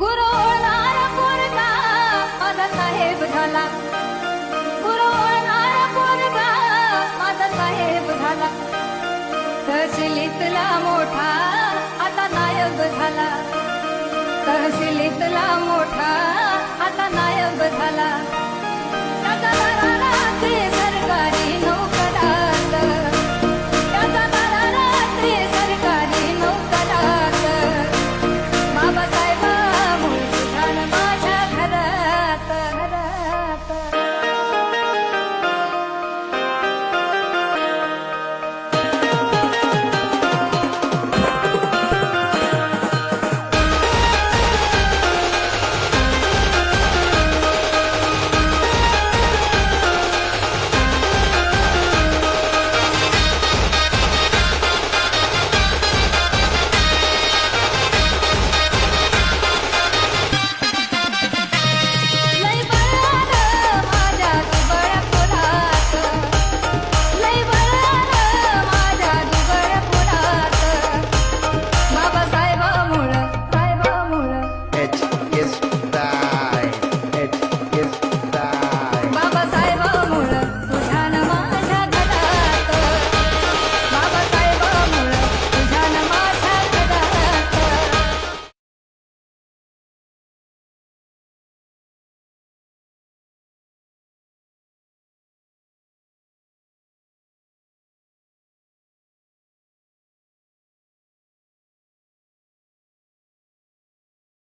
गुरु होणारा पोरगा माझा साहेब झाला. गुरु होणारा पोरगा माझा साहेब झाला. तहसिलीतला मोठा आता नायब झाला. तहसिलीतला मोठा आता नायब झाला.